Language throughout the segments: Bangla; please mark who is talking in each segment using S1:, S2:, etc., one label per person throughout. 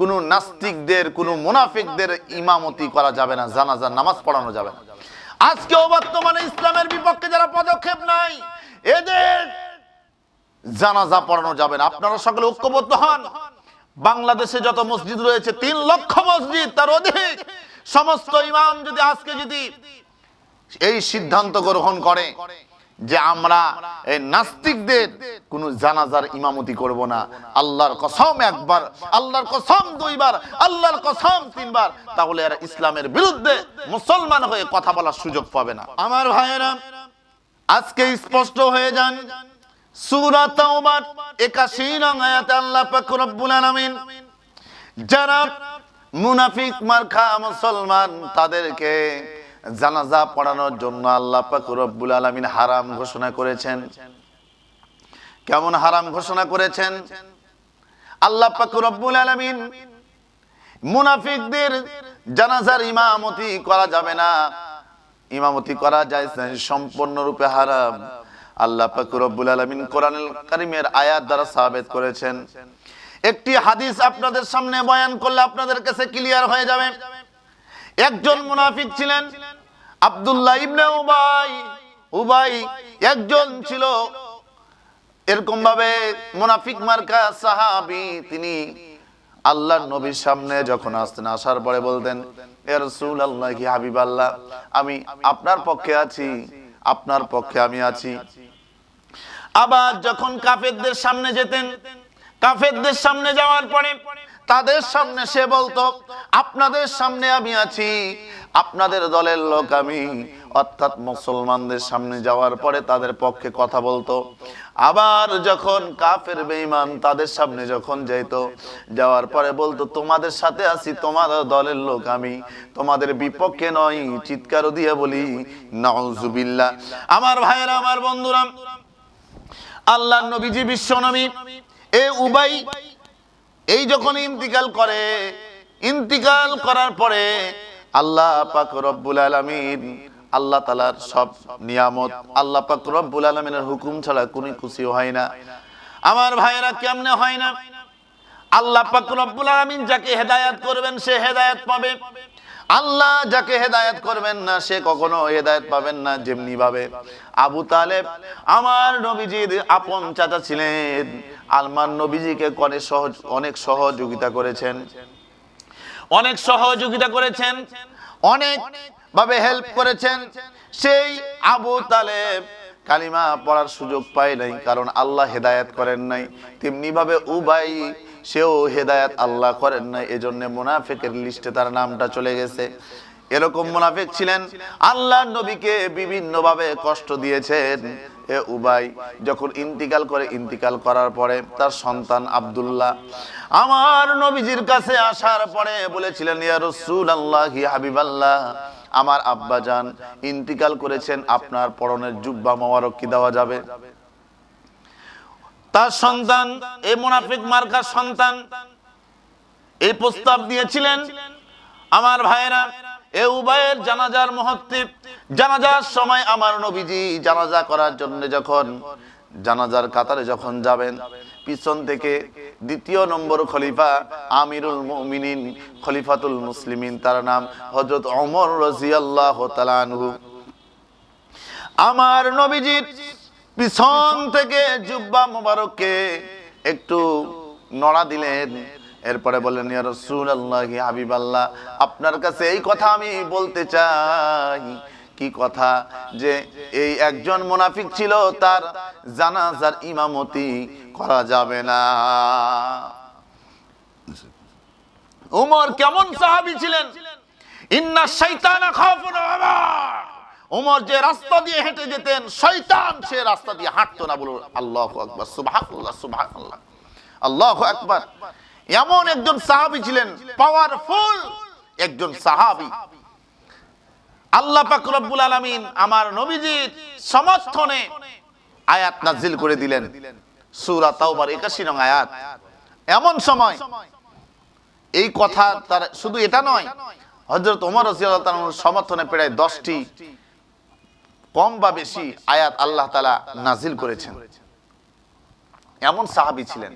S1: কোন নাস্তিকদের, কোন মুনাফিকদের ইমামতি করা যাবে না, জানাজার নামাজ পড়ানো যাবে না। আজকেও বর্তমানে ইসলামের বিপক্ষে যারা পদক্ষেপ নাই এদের জানাজা পড়ানো যাবে না। আপনারা সকলে ঐক্যবদ্ধ হন। বাংলাদেশে যত মসজিদ রয়েছে, তিন লক্ষ মসজিদ তার অধিক। সমস্ত ইমাম যদি আজকে যদি এই সিদ্ধান্ত গ্রহণ করে যে আমরা এই নাস্তিকদের কোন জানাজার ইমামতি করব না। আল্লাহর কসম একবার, আল্লাহর কসম দুইবার, আল্লাহর কসম তিনবার, তাহলে এরা ইসলামের বিরুদ্ধে মুসলমান হয়ে কথা বলার সুযোগ পাবে না। আমার ভাইয়েরা, আজকে স্পষ্ট হয়ে যান, সূরা তাওবার 81 নং আয়াতে আল্লাহ পাক রব্বুল আলামিন যারা মুনাফিক মার্কা মুসলমান তাদেরকে জানাজা পড়ানোর জন্য আল্লাহ পাক রব্বুল আলামিন হারাম ঘোষণা করেছেন। কেমন হারাম ঘোষণা করেছেন? আল্লাহ পাক রব্বুল আলামিন মুনাফিকদের জানাজার ইমামতি করা যাবে না। ইমামতি করা যায় সম্পূর্ণরূপে হারাম। আল্লাহ পাক রব্বুল আলামিন কোরআনুল কারীমের আয়াত দ্বারা সাবেত করেছেন। একটি হাদিস আপনাদের সামনে বয়ান করলে আপনাদের কাছে ক্লিয়ার হয়ে যাবে। একজন মুনাফিক ছিলেন আব্দুল্লাহ ইবনে উবাই উবাই একজন ছিল। এরকম ভাবে মুনাফিক মার্কা সাহাবী, তিনি আল্লাহর নবীর সামনে যখন আসতেন, আসার পরে বলতেন হাবিব আল্লাহ আমি আপনার পক্ষে আছি, আপনার পক্ষে আমি আছি। আবার যখন কাফেরদের সামনে যেতেন, কাফেরদের সামনে যাওয়ার পরে তাদের সামনে সে বলতো, আপনাদের সামনে আমি আছি, আপনাদের দলের লোক আমি। অর্থাৎ মুসলমানদের সামনে যাওয়ার পরে তাদের পক্ষে কথা বলতো। আবার যখন কাফের, বেঈমান তাদের সামনে যখন যাইতো, যাওয়ার পরে বলতো, তোমাদের সাথে আছি, তোমার দলের লোক আমি, তোমাদের বিপক্ষে নয় চিৎকার দিয়ে বলি, নাউজুবিল্লাহ। আমার ভাইয়েরা, আমার বন্ধুরা আল্লাহ নবীজি বিশ্ব নবী, এ উবাই এই যখন ইন্তিকাল করে, ইন্তিকাল করার পরে আল্লাহ পাক রব্বুল আলমিন, আল্লাহ তালার সব নিয়ামত, আল্লাহ পাক রব্বুল আলমিনের হুকুম ছাড়া কোনো খুশি হয় না। আমার ভাইয়েরা, কেমনে হয় না? আল্লাহ পাক রব্বুল আলমিন যাকে হেদায়াত করবেন, সে হেদায়াত পাবে। আল্লাহ যাকে হেদায়েত করবেন না, সে কখনো হেদায়ত পাবেন না যেমনি ভাবে আবু তালেব আমার নবীজির আপন চাচা ছিলেন, আলমান নবীজিকে করে সহজ, অনেক সহযোগিতা করেছেন। অনেক সহযোগিতা করেছেন অনেক ভাবে হেল্প করেছেন। সেই আবু তালেব কালিমা পড়ার সুযোগ পায় নাই, কারণ আল্লাহ হেদায়েত করেন নাই। তেমনি ভাবে উবাই সেও হেদায়েত আল্লাহ করেন না এজন্য মুনাফিকের লিস্টে তার নামটা চলে গেছে। এরকম মুনাফিক ছিলেন আল্লাহ নবীকে বিভিন্ন ভাবে কষ্ট দিয়েছেন। এ উবাই যখন ইন্তিকাল করে, ইন্তিকাল করার পরে তার সন্তান আব্দুল্লাহ। আমার নবীজির কাছে আসার পরে বলেছিলেন, ইয়া রাসূলুল্লাহ হাবিবাল্লাহ, আমার আব্বা জান ইন্তিকাল করেছেন, আপনার পরনের জুব্বা মোবারক কি দেওয়া যাবে? তার সন্তান এই মুনাফিক মার্কার সন্তান। এই প্রস্তাব দিয়েছিলেন আমার ভাইয়েরা, এ উভয়ের জানাজার মুহূর্তে। জানাজার সময় আমার নবীজি জানাজা করার জন্য যখন জানাজার কাতারে যখন যাবেন, পিছন থেকে দ্বিতীয় নম্বর খলিফা আমিরুল মুমিনিন, খলিফাতুল মুসলিমিন, তার নাম হযরত অমর রাদিয়াল্লাহু তাআলা আনহু। আমার নবীজির পিছন থেকে জুব্বা মোবারককে একটু নড়া দিলেন। এরপরে বললেন, ইয়া রাসূলুল্লাহ হাবিবাল্লাহ, আপনার কাছে এই কথা আমি বলতে চাই। কি কথা? যে এই একজন মুনাফিক ছিল, তার জানাজার ইমামতি করা যাবে না। উমর কেমন সাহাবী ছিলেন? ইন্না শাইতানা খাফুন উমর উমর যে রাস্তা দিয়ে হেঁটে যেতেন, শয়তান সে রাস্তা দিয়ে হাঁটতো না বলুন, আল্লাহু আকবার, সুবহানাল্লাহ সুবহানাল্লাহ, আল্লাহু আকবার। এমন একজন সাহাবী ছিলেন পাওয়ারফুল একজন সাহাবী। আল্লাহ পাক আমার নবীজির সমর্থনে আয়াত নাজিল করে দিলেন, সূরা তাওবার 81 নং আয়াত। এমন সময় এই কথা তার, শুধু এটা নয়, হযরত ওমর রাদিয়াল্লাহু সমর্থনে প্রায় 10টি কম বা বেশি আয়াত আল্লাহ তালা নাজিল করেছেন। এমন সাহাবী ছিলেন।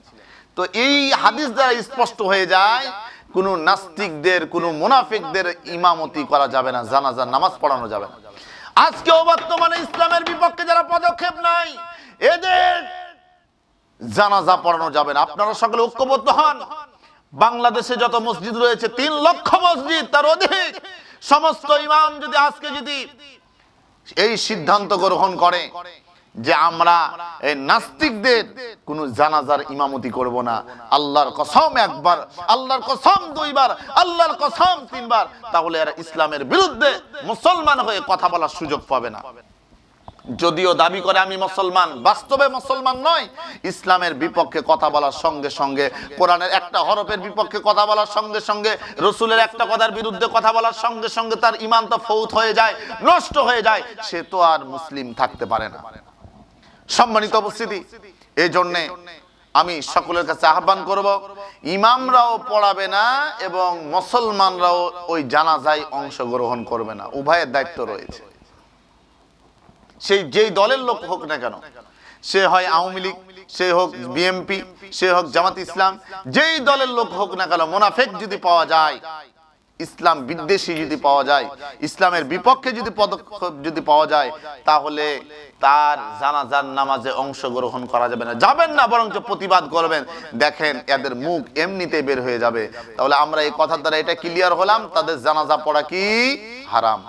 S1: তো এই হাদিস দ্বারা স্পষ্ট হয়ে যায়, কোনো নাস্তিকদের, কোনো মুনাফিকদের ইমামতি করা যাবে না, জানাজার নামাজ পড়ানো যাবে না। আজকেও বর্তমানে ইসলামের বিপক্ষে যারা পদক্ষেপ নাই এদের জানাজা পড়ানো যাবে না। আপনারা সকলে ঐক্যবদ্ধ হন। বাংলাদেশে যত মসজিদ রয়েছে, তিন লক্ষ মসজিদ, তার অধিক। সমস্ত ইমাম যদি আজকে যদি এই সিদ্ধান্ত গ্রহণ করে যে আমরা এই নাস্তিকদের কোন জানাজার ইমামতি করব না। আল্লাহর কসম একবার, আল্লাহর কসম দুইবার, আল্লাহর কসম তিনবার, তাহলে এরা ইসলামের বিরুদ্ধে মুসলমান হয়ে কথা বলার সুযোগ পাবে না। যদিও দাবি করে আমি মুসলমান, বাস্তবে মুসলমান নয় ইসলামের বিপক্ষে কথা বলার সঙ্গে সঙ্গে, কোরআনের একটা হরফের বিপক্ষে কথা বলার সঙ্গে সঙ্গে, রসুলের একটা কথার বিরুদ্ধে কথা বলার সঙ্গে সঙ্গে তার ইমান তো ফৌত হয়ে যায়, নষ্ট হয়ে যায়, সে তো আর মুসলিম থাকতে পারে না। সম্মানিত উপস্থিতি এই জন্যে আমি সকলের কাছে আহ্বান করব, ইমামরাও পড়াবে না এবং মুসলমানরাও ওই জানাজায় অংশগ্রহণ করবে না। উভয়ের দায়িত্ব রয়েছে। সেই যেই দলের লোক হোক না কেন, সে হয় আওয়ামী লীগ, সে হোক বিএমপি সে হোক জামাত ইসলাম, যেই দলের লোক হোক না কেন, মোনাফেক যদি পাওয়া যায়, ইসলাম বিদ্বেষী যদি পাওয়া যায়, ইসলামের বিপক্ষে যদি পদক্ষেপ যদি পাওয়া যায়, তাহলে তার জানাজার নামাজে অংশগ্রহণ করা যাবে না। যাবেন না, বরঞ্চ প্রতিবাদ করবেন। দেখেন, এদের মুখ এমনিতে বের হয়ে যাবে। তাহলে আমরা এই কথার দ্বারা এটা ক্লিয়ার হলাম, তাদের জানাজা পড়া কি? হারাম।